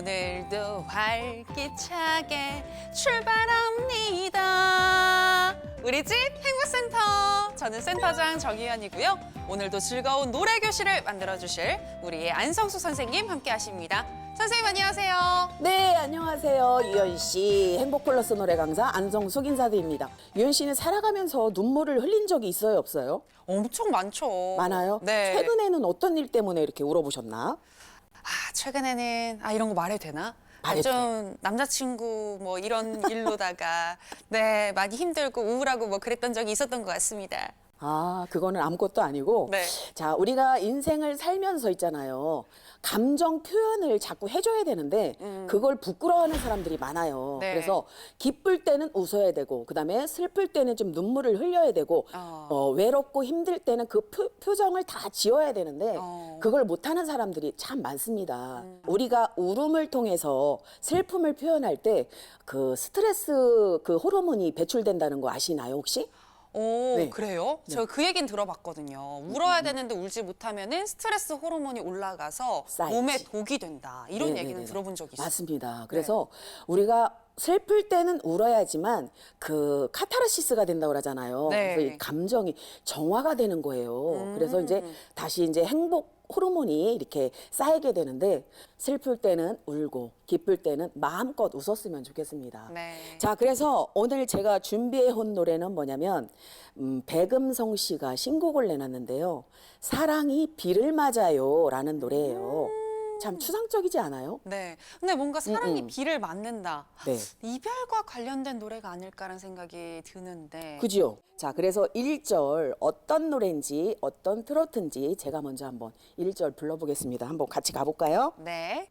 오늘도 활기차게 출발합니다. 우리 집 행복센터. 저는 센터장 정희연이고요. 오늘도 즐거운 노래 교실을 만들어 주실 우리의 안성수 선생님 함께 하십니다. 선생님 안녕하세요. 네, 안녕하세요. 유연 씨. 행복플러스 노래 강사 안성숙 인사드립니다. 유연 씨는 살아가면서 눈물을 흘린 적이 있어요, 없어요? 엄청 많죠. 많아요? 네. 최근에는 어떤 일 때문에 이렇게 울어보셨나? 아, 최근에는 아 이런 거 말해도 되나? 아, 좀 남자친구 뭐 이런 일로다가 네 많이 힘들고 우울하고 뭐 그랬던 적이 있었던 것 같습니다. 아, 그거는 아무것도 아니고. 네. 자, 우리가 인생을 살면서 있잖아요. 감정 표현을 자꾸 해줘야 되는데, 그걸 부끄러워하는 사람들이 많아요. 음. 네. 그래서 기쁠 때는 웃어야 되고, 그 다음에 슬플 때는 좀 눈물을 흘려야 되고, 어. 어, 외롭고 힘들 때는 그 표, 표정을 다 지어야 되는데, 어. 음. 그걸 못하는 사람들이 참 많습니다. 우리가 울음을 통해서 슬픔을 표현할 때, 그 스트레스 그 호르몬이 배출된다는 거 아시나요, 혹시? 오 네. 그래요? 제가 그 얘긴 들어봤거든요. 울어야 되는데 울지 못하면은 스트레스 호르몬이 올라가서 쌓이지. 몸에 독이 된다 이런 네, 얘기는 네, 네. 들어본 적이 있어요. 맞습니다. 그래서 우리가 슬플 때는 울어야지만 그 카타르시스가 된다고 그러잖아요. 네. 그래서 이 감정이 정화가 되는 거예요. 그래서 이제 다시 이제 행복 호르몬이 이렇게 쌓이게 되는데 슬플 때는 울고 기쁠 때는 마음껏 웃었으면 좋겠습니다. 네. 자, 그래서 오늘 제가 준비해 온 노래는 뭐냐면 음, 백음성 씨가 신곡을 내놨는데요. 사랑이 비를 맞아요라는 노래예요. 참 추상적이지 않아요? 네. 근데 뭔가 사랑이 음. 비를 맞는다. 네. 이별과 관련된 노래가 아닐까라는 생각이 드는데. 그죠? 자, 그래서 1절 어떤 노래인지 어떤 트로트인지 제가 먼저 한번 1절 불러보겠습니다. 한번 같이 가볼까요? 네.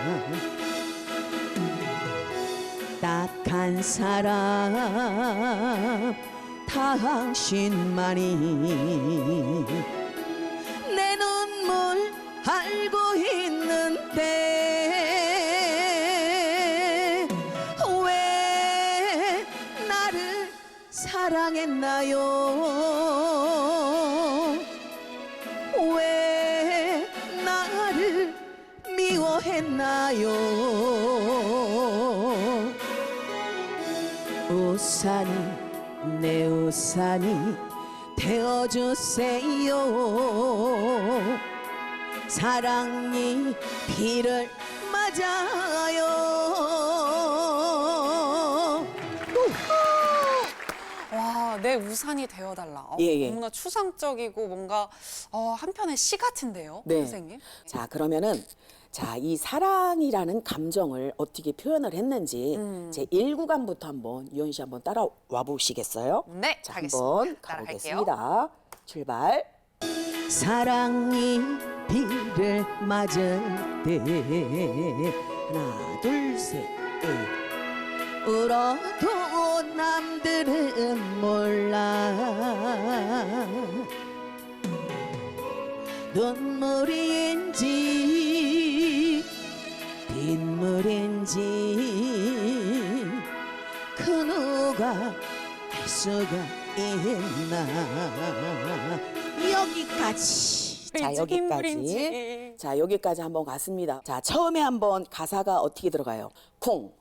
사람 당신만이 내 우산이 되어주세요. 사랑이 비를 맞아요 내 우산이 되어달라. 어, 예, 예. 뭔가 추상적이고 뭔가 어, 한편의 시 같은데요, 네. 선생님? 자, 그러면은 자, 이 사랑이라는 감정을 어떻게 표현을 했는지 제 1구간부터 한번 유연 씨 한번 따라와 보시겠어요? 네, 자, 하겠습니다. 한번 따라갈게요. 가보겠습니다. 출발. 사랑이 비를 맞을 때 하나, 둘, 셋. 넷. 울어도 남들은 몰라 눈물인지 빗물인지 그 누가 알 수가 있나 여기까지. 자, 왠지 여기까지. 자, 여기까지 한번 갔습니다. 자, 처음에 한번 가사가 어떻게 들어가요? 쿵.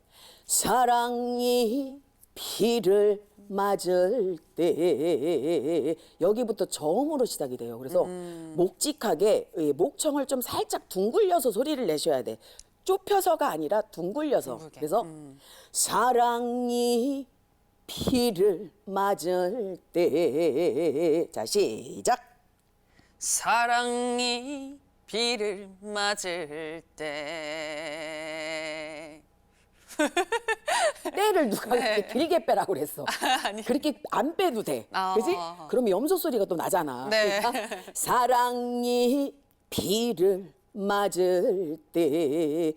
사랑이 비를 맞을 때 여기부터 저음으로 시작이 돼요. 그래서 묵직하게 이 목청을 좀 살짝 둥글려서 소리를 내셔야 돼. 좁혀서가 아니라 둥글려서. 둥글게. 그래서 사랑이 비를 맞을 때. 자, 시작. 사랑이 비를 맞을 때. 때를 누가 그렇게 길게 빼라고 그랬어. 아니. 그렇게 안 빼도 돼. 아. 그지? 그러면 염소 소리가 또 나잖아. 네. 그러니까 사랑이 비를 맞을 때,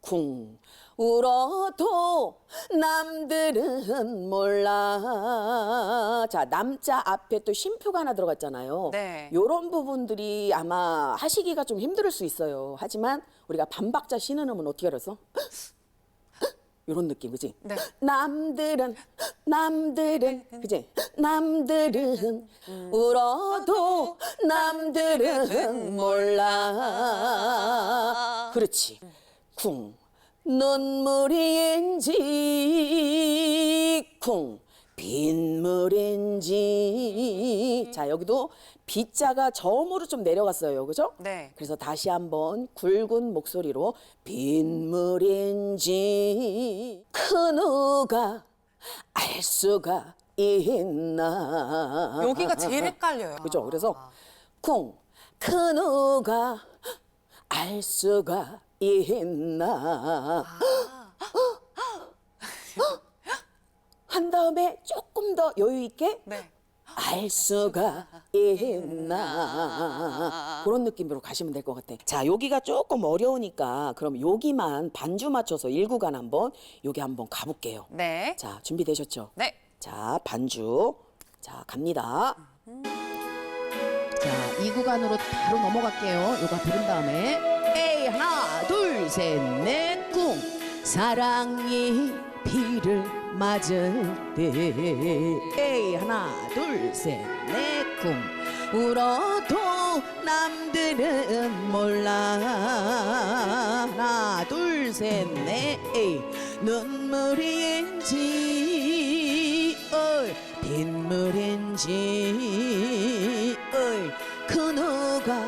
쿵, 울어도 남들은 몰라. 자, 남자 앞에 또 쉼표가 하나 들어갔잖아요. 네. 요런 부분들이 아마 하시기가 좀 힘들 수 있어요. 하지만 우리가 반박자 신은음은 어떻게 알았어? 요런 느낌, 그지? 네. 남들은, 남들은, 그지? 남들은 울어도 남들은 몰라. 그렇지. 쿵. 눈물인지 쿵. 빗물인지. 자, 여기도 빗자가 저음으로 좀 내려갔어요. 그죠? 네. 그래서 다시 한번 굵은 목소리로 빗물인지 그 누가 알 수가 있나 여기가 제일 헷갈려요. 그죠 그래서 쿵 그 누가 알 수가 있나 한 다음에 조금 더 여유 있게 네. 알 수가 있나 그런 느낌으로 가시면 될 것 같아. 자 여기가 조금 어려우니까 그럼 여기만 반주 맞춰서 1구간 한번 여기 한번 가볼게요. 네. 자 준비되셨죠? 네. 자 반주 자 갑니다. 자, 이 구간으로 바로 넘어갈게요. 요거 들은 다음에 에이 하나 둘 셋 넷 꿍 사랑이 비를 맞을 때. 에이 하나 둘셋넷꿍 울어도 남들은 몰라. 하나 둘셋넷 에이. 눈물인지 어이. 빗물인지 어이. 그 누가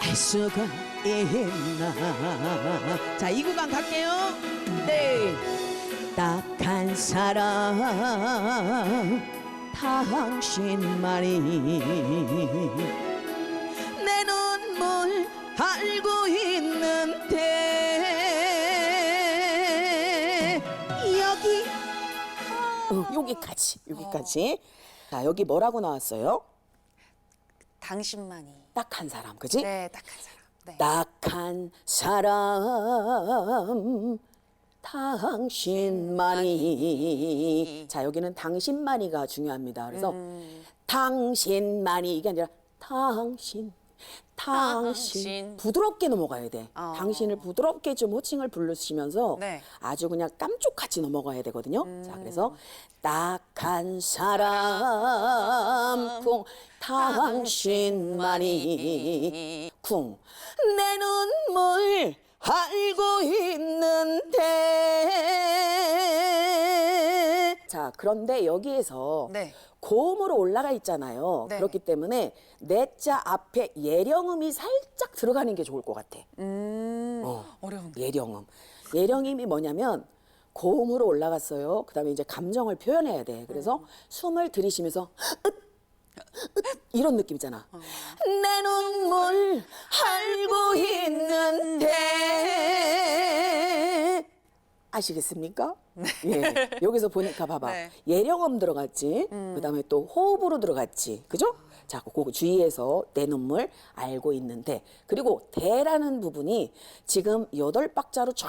알 수가 있나. 자이 구간 갈게요. 네 딱한 사람 당신만이 내 눈물 알고 있는데 여기 어, 여기까지 여기까지. 자 여기 뭐라고 나왔어요? 당신만이. 딱 한 사람, 그지? 네, 딱 한 사람. 네. 딱한 사람 당신만이. 자 여기는 당신만이가 중요합니다. 그래서 음. 당신만이 이게 아니라 당신 당신. 당신. 부드럽게 넘어가야 돼. 어. 당신을 부드럽게 좀 호칭을 부르시면서 네. 아주 그냥 깜쪽같이 넘어가야 되거든요. 자 음. 그래서 딱한 사람 쿵. 당신만이. 쿵. 내 눈물 알고 있는데 자 그런데 여기에서 네. 고음으로 올라가 있잖아요 네. 그렇기 때문에 내 자 앞에 예령음이 살짝 들어가는 게 좋을 것 같아 음. 어. 어려운데. 예령음 예령음이 뭐냐면 고음으로 올라갔어요 그다음에 이제 감정을 표현해야 돼 그래서 숨을 들이쉬면서 으, 이런 느낌 있잖아. 내 눈물 알고 있는데 아시겠습니까? 예. 여기서 보니까 봐봐. 네. 예령음 들어갔지. 그다음에 또 호흡으로 들어갔지. 그죠? 자, 그거 주의해서 내 눈물 알고 있는데 그리고 대라는 부분이 지금 여덟 박자로 쫙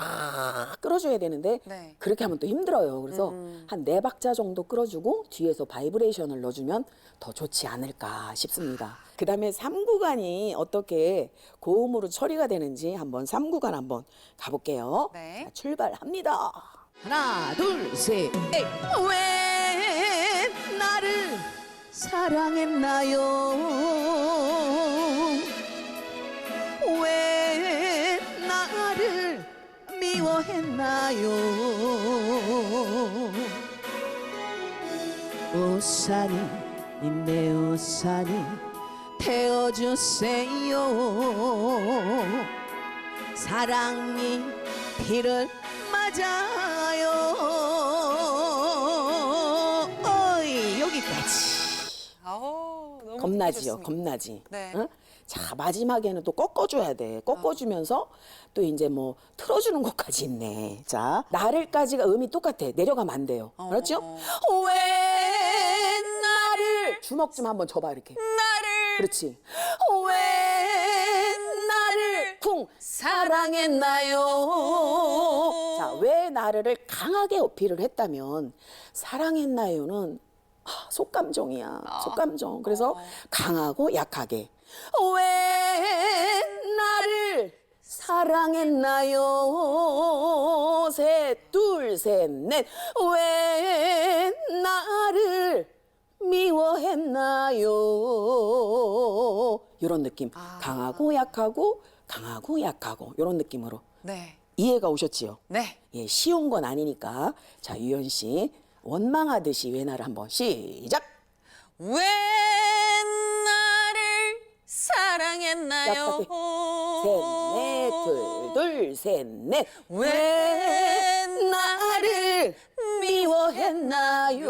끌어줘야 되는데 네. 그렇게 하면 또 힘들어요. 그래서 한 네 박자 정도 끌어주고 뒤에서 바이브레이션을 넣어주면 더 좋지 않을까 싶습니다. 그 다음에 삼구간이 어떻게 고음으로 처리가 되는지 한번 삼구간 한번 가볼게요. 네. 자, 출발합니다. 하나 둘셋. 왜 나를 사랑했나요? 왜 나를 미워했나요? 우산이 내 우산이. 태워주세요. 사랑이 비를 맞아요. 어이, 여기까지. 아우, 너무 겁나지요, 겁나지. 네. 응? 자, 마지막에는 또 꺾어줘야 돼. 꺾어주면서 또 이제 뭐 틀어주는 것까지 있네. 자, 나를까지가 음이 똑같아. 내려가면 안 돼요. 그렇죠? 왜 나를 주먹 좀 한번 줘봐, 이렇게. 나를 그렇지. 왜 나를 쿵 사랑했나요? 자, 왜 나를 강하게 어필을 했다면 사랑했나요는 아, 속감정이야. 속감정. 그래서 강하고 약하게. 왜 나를 사랑했나요? 셋, 둘, 셋, 넷. 왜 나를 미워했나요? 이런 느낌. 강하고 약하고 강하고 약하고 이런 느낌으로 네. 이해가 오셨지요? 네. 예, 쉬운 건 아니니까 자 유연 씨 원망하듯이 외나를 한번 시작. 왜 나를 사랑했나요? 셋 넷 둘 둘 셋 넷. 왜 나를 미워했나요?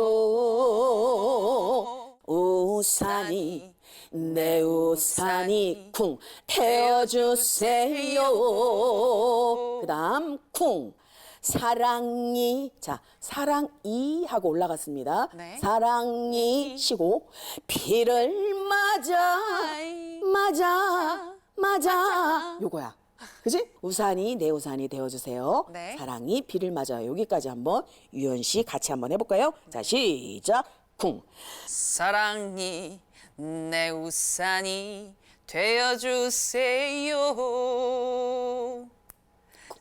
우산이 내우 산이 쿵 태워주세요. 그다음 쿵 사랑이 자 사랑이 하고 올라갔습니다. 네. 사랑이 쉬고 비를 맞아 맞아 맞아 요거야. 그지? 우산이 내 우산이 되어주세요. 네. 사랑이 비를 맞아요. 여기까지 한번 유연 씨 같이 한번 해볼까요? 자 시작. 쿵. 사랑이 내 우산이 되어주세요.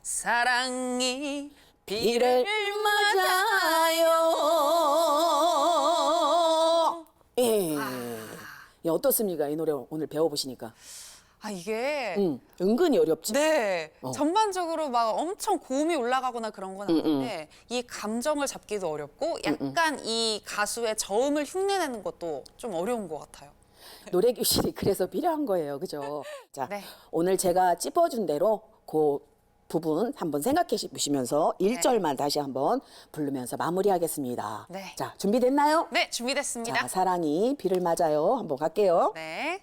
사랑이 비를 맞아요. 예. 예, 어떻습니까? 이 노래 오늘 배워보시니까. 아 이게 음, 은근히 어렵지. 네 어. 전반적으로 막 엄청 고음이 올라가거나 그런 건 아닌데 이 감정을 잡기도 어렵고 약간 이 가수의 저음을 흉내내는 것도 좀 어려운 것 같아요. 노래 교실이 그래서 필요한 거예요. 그죠? 자, 네. 오늘 제가 찝어준 대로 그 부분 한번 생각해 보시면서 일절만 다시 한번 부르면서 마무리하겠습니다. 네. 자, 준비됐나요? 네 준비됐습니다. 자, 사랑이 비를 맞아요. 한번 갈게요. 네.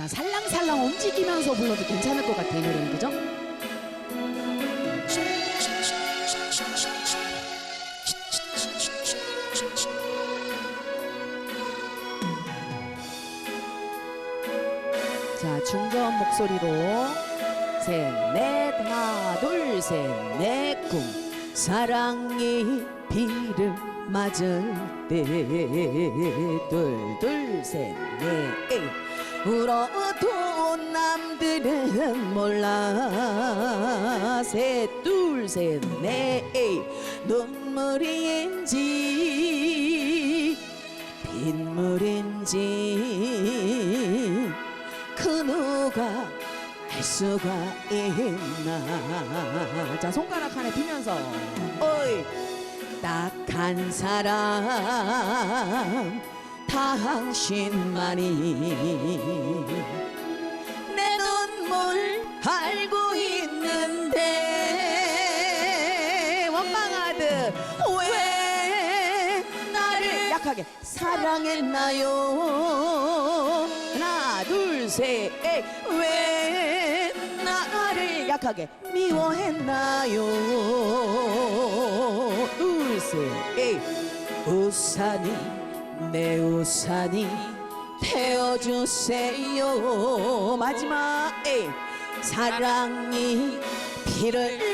자 살랑살랑 움직이면서 불러도 괜찮을 것 같아 이 노래는. 그죠? 자 중저음 목소리로 셋 넷 하나 둘 셋 넷 꿈 사랑이 비를 맞을 때 둘 둘 셋 넷 울어도 남들은 몰라. 셋둘셋넷 눈물인지 빗물인지 그 누가 알 수가 있나. 자 손가락 하나 피면서. 어이 딱 한 사람 당신만이 내 눈물 알고 있는데 원망하듯 왜 나를 약하게 사랑했나요? 하나 둘셋왜 나를 약하게 미워했나요? 둘셋 우산이 내 우산이 태워주세요. 마지막 에 사랑이 비를 맞아